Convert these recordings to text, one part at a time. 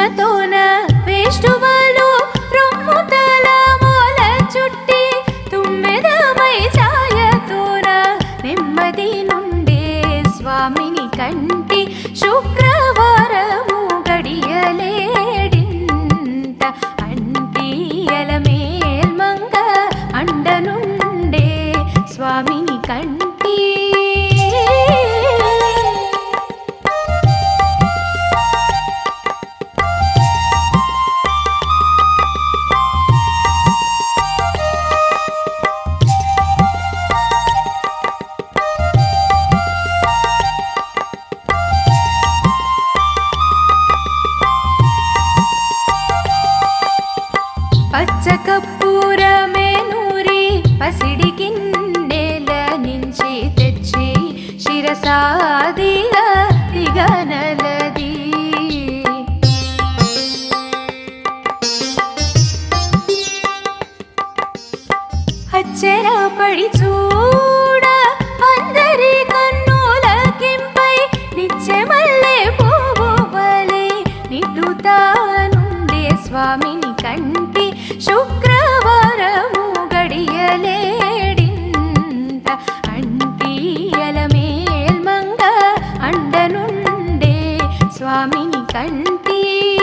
చెమ్మతోన ya कंटी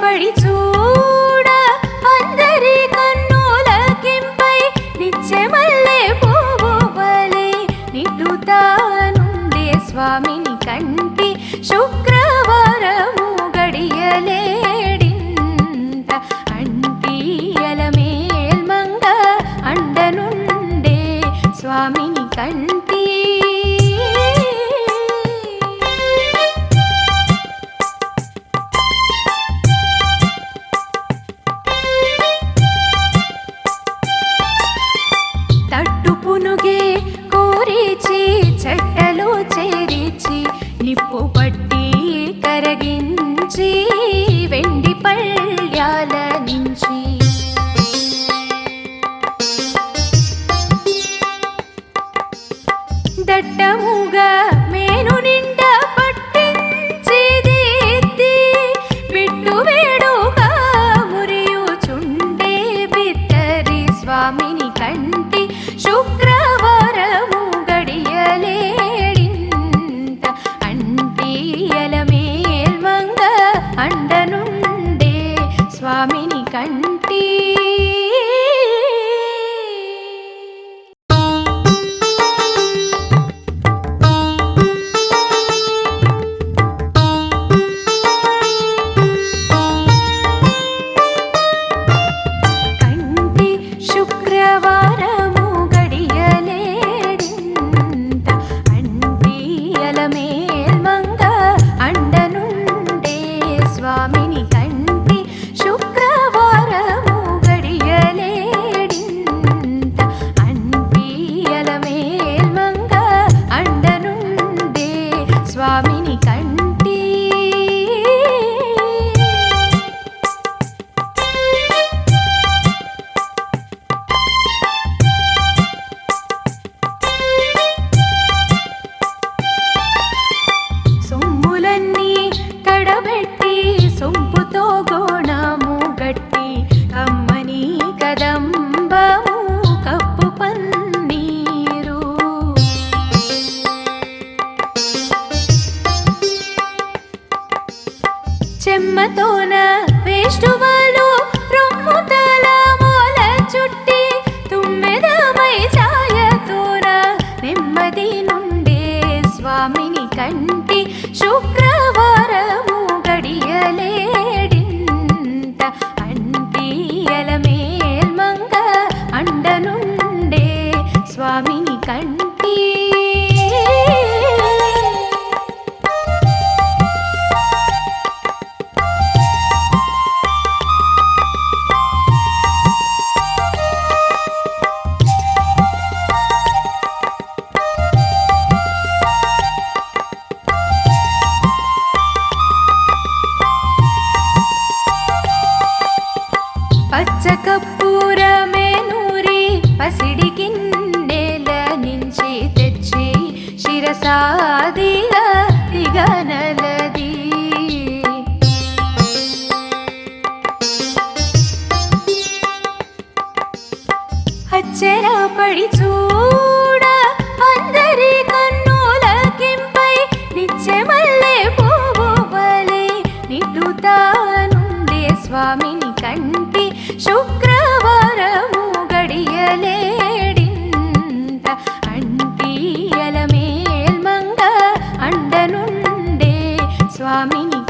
పడి చూడ అందరి కన్నుల కింపై నిత్యమల్లే పోవలే నిటుతానుండే స్వామిని కంటి శుక్రవారము గడియలేడింత. అంటీయల మేల్మంగ అండనుండే స్వామిని కంటి কাছে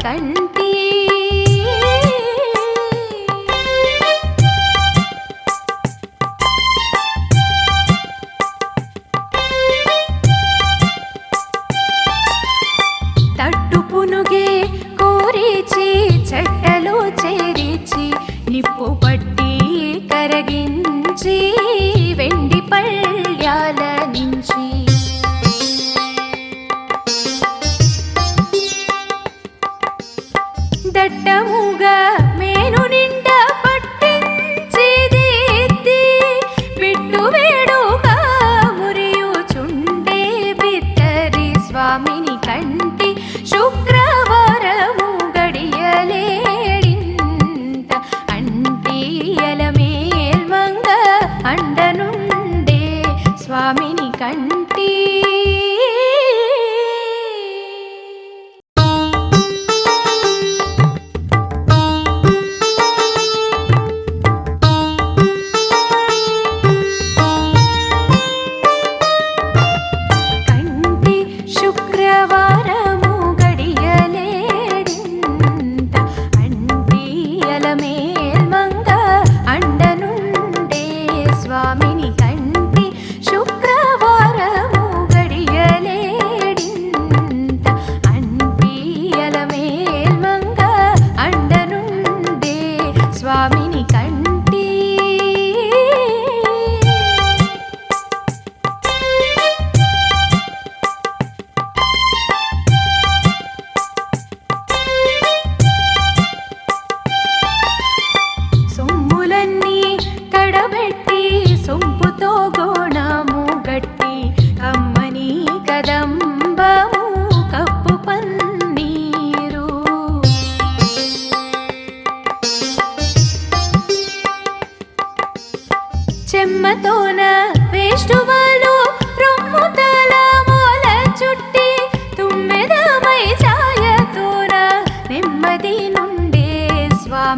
感人。గంటి శుక్రవారము గడియలే.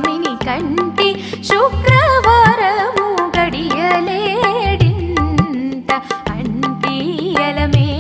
స్వామిని కంటి శుక్రవారము గడియలేడింత అంటీయలమే.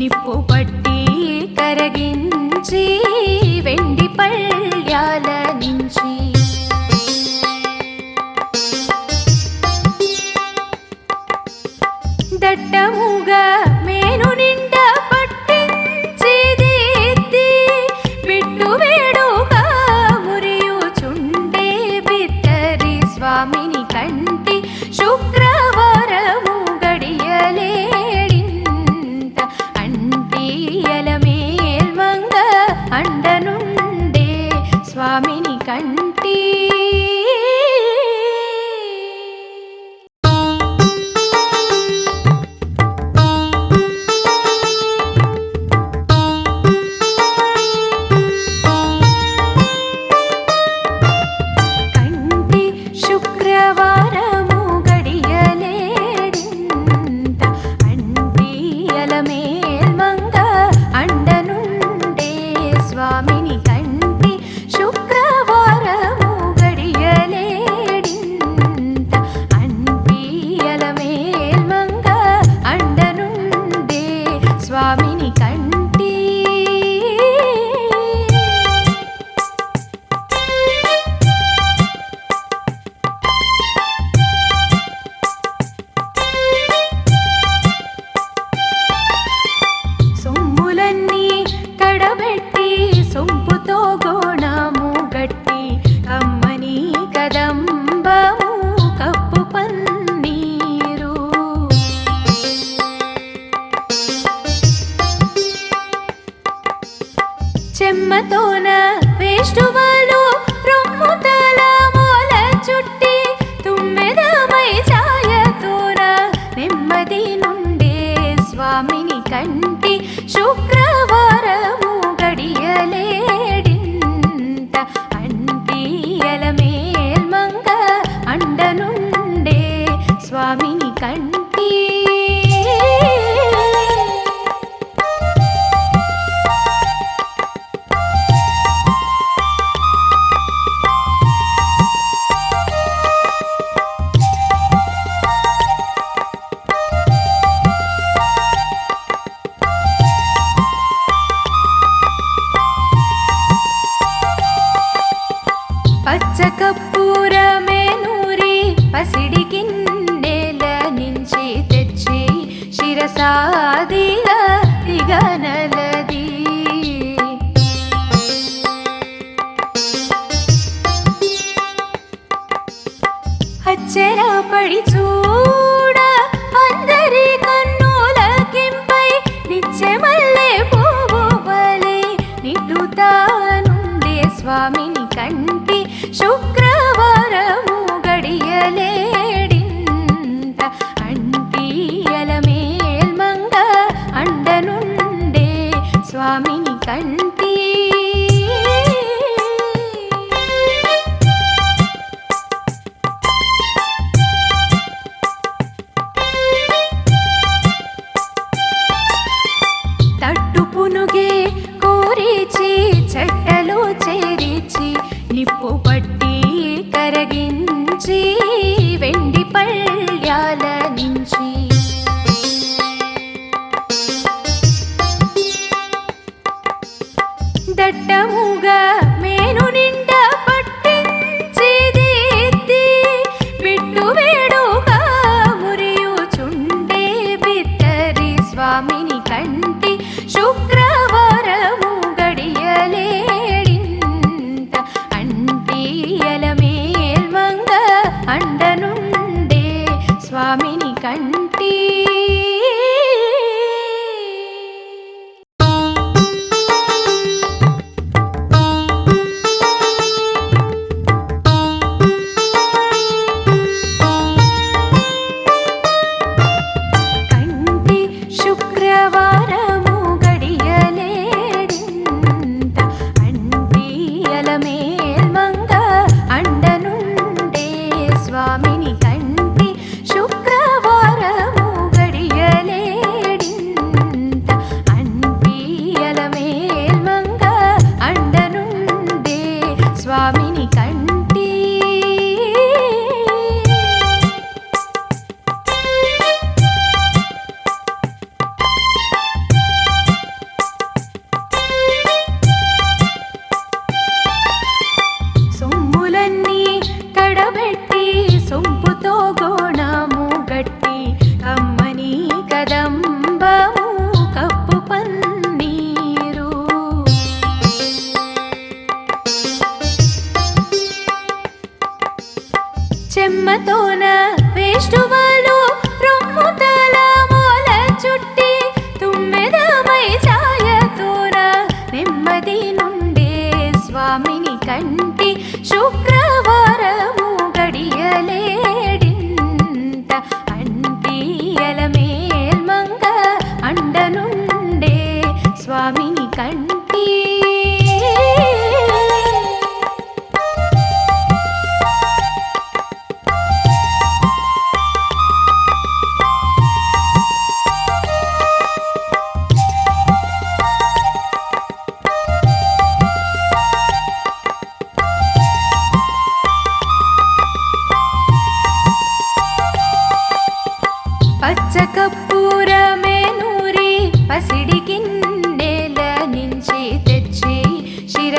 నిప్పు పట్టి కరగింది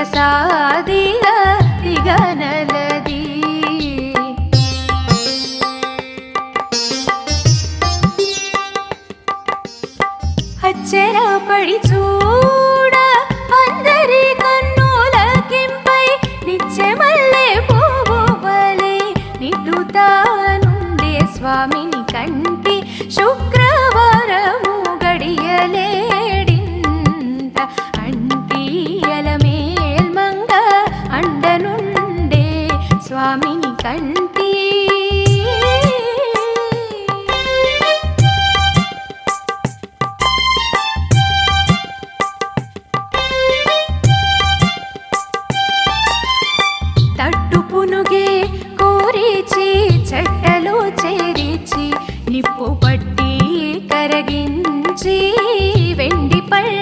பிரசாதே. తట్టు పునుగే కోరిచి చెట్టలో చేరిచి నిప్పు పట్టి కరగించి వెండి పళ్ళ